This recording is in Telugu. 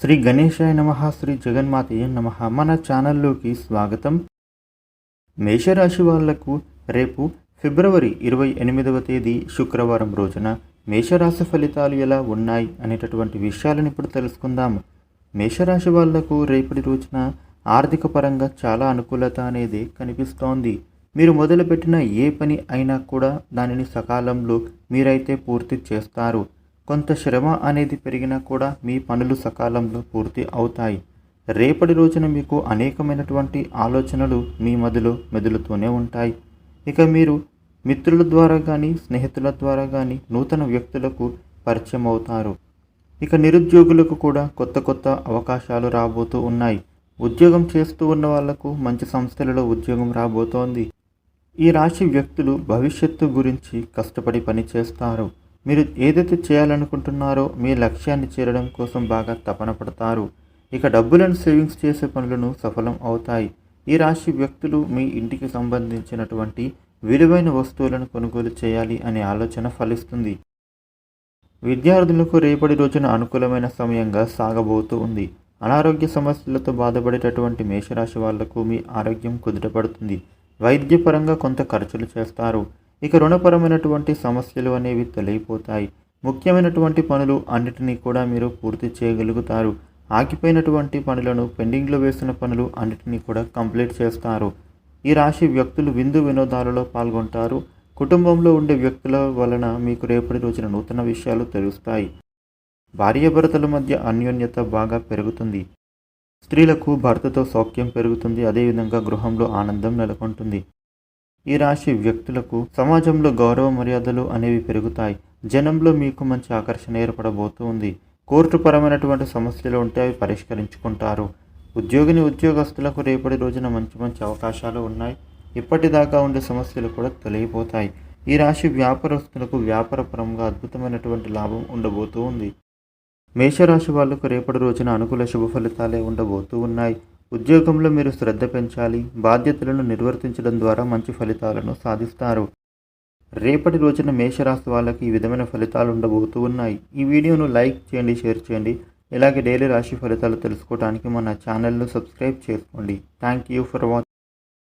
శ్రీ గణేశాయ నమ శ్రీ జగన్మాతయ్య నమ. మన ఛానల్లోకి స్వాగతం. మేషరాశి వాళ్ళకు రేపు ఫిబ్రవరి ఇరవై ఎనిమిదవ తేదీ శుక్రవారం రోజున మేషరాశి ఫలితాలు ఎలా ఉన్నాయి అనేటటువంటి విషయాలను ఇప్పుడు తెలుసుకుందాం మేషరాశి వాళ్ళకు రేపటి రోజున ఆర్థిక పరంగా చాలా అనుకూలత అనేది కనిపిస్తోంది. మీరు మొదలుపెట్టిన ఏ పని అయినా కూడా దానిని సకాలంలో మీరైతే పూర్తి చేస్తారు. కొంత శ్రమ అనేది పెరిగినా కూడా మీ పనులు సకాలంలో పూర్తి అవుతాయి. రేపటి రోజున మీకు అనేకమైనటువంటి ఆలోచనలు మీ మదిలో మెదులుతూనే ఉంటాయి. ఇక మీరు మిత్రుల ద్వారా కానీ స్నేహితుల ద్వారా కానీ నూతన వ్యక్తులకు పరిచయం అవుతారు. ఇక నిరుద్యోగులకు కూడా కొత్త కొత్త అవకాశాలు రాబోతూ ఉన్నాయి. ఉద్యోగం చేస్తూ ఉన్న వాళ్ళకు మంచి సంస్థలలో ఉద్యోగం రాబోతోంది. ఈ రాశి వ్యక్తులు భవిష్యత్తు గురించి కష్టపడి పని చేస్తారు మీరు ఏదైతే చేయాలనుకుంటున్నారో మీ లక్ష్యాన్ని చేరడం కోసం బాగా తపన పడతారు. ఇక డబ్బులను సేవింగ్స్ చేసే పనులను సఫలం అవుతాయి. ఈ రాశి వ్యక్తులు మీ ఇంటికి సంబంధించినటువంటి విలువైన వస్తువులను కొనుగోలు చేయాలి అనే ఆలోచన ఫలిస్తుంది. విద్యార్థులకు రేపటి రోజున అనుకూలమైన సమయంగా సాగబోతూ ఉంది. అనారోగ్య సమస్యలతో బాధపడేటటువంటి మేషరాశి వాళ్ళకు మీ ఆరోగ్యం కుదుటపడుతుంది. వైద్యపరంగా కొంత ఖర్చులు చేస్తారు. ఇక రుణపరమైనటువంటి సమస్యలు అనేవి తొలగిపోతాయి. ముఖ్యమైనటువంటి పనులు అన్నిటినీ కూడా మీరు పూర్తి చేయగలుగుతారు. ఆగిపోయినటువంటి పనులను పెండింగ్లో వేసిన పనులు అన్నిటినీ కూడా కంప్లీట్ చేస్తారు. ఈ రాశి వ్యక్తులు విందు వినోదాలలో పాల్గొంటారు. కుటుంబంలో ఉండే వ్యక్తుల వలన మీకు రేపటి రోజున నూతన విషయాలు తెలుస్తాయి. భార్యాభర్తల మధ్య అన్యోన్యత బాగా పెరుగుతుంది. స్త్రీలకు భర్తతో సౌఖ్యం పెరుగుతుంది. అదేవిధంగా గృహంలో ఆనందం నెలకొంటుంది. ఈ రాశి వ్యక్తులకు సమాజంలో గౌరవ మర్యాదలు అనేవి పెరుగుతాయి. జనంలో మీకు మంచి ఆకర్షణ ఏర్పడబోతుంది కోర్టు పరమైనటువంటి సమస్యలు ఉంటే అవి పరిష్కరించుకుంటారు. ఉద్యోగిని ఉద్యోగస్తులకు రేపటి రోజున మంచి మంచి అవకాశాలు ఉన్నాయి. ఇప్పటిదాకా ఉండే సమస్యలు కూడా తొలగిపోతాయి. ఈ రాశి వ్యాపారస్తులకు వ్యాపారపరంగా అద్భుతమైనటువంటి లాభం ఉండబోతూ ఉంది. మేషరాశి వాళ్ళకు రేపటి రోజున అనుకూల శుభ ఫలితాలే ఉండబోతూ ఉన్నాయి. ఉద్యోగంలో మీరు శ్రద్ధ పెంచాలి బాధ్యతలను నిర్వర్తించడం ద్వారా మంచి ఫలితాలను సాధిస్తారు. రేపటి రోజున మేషరాశి వాళ్ళకి ఈ విధమైన ఫలితాలు ఉండబోతూ ఉన్నాయి. ఈ వీడియోను లైక్ చేయండి షేర్ చేయండి. ఇలాగే డైలీ రాశి ఫలితాలు తెలుసుకోవడానికి మన ఛానల్ను సబ్స్క్రైబ్ చేసుకోండి. Thank you for watching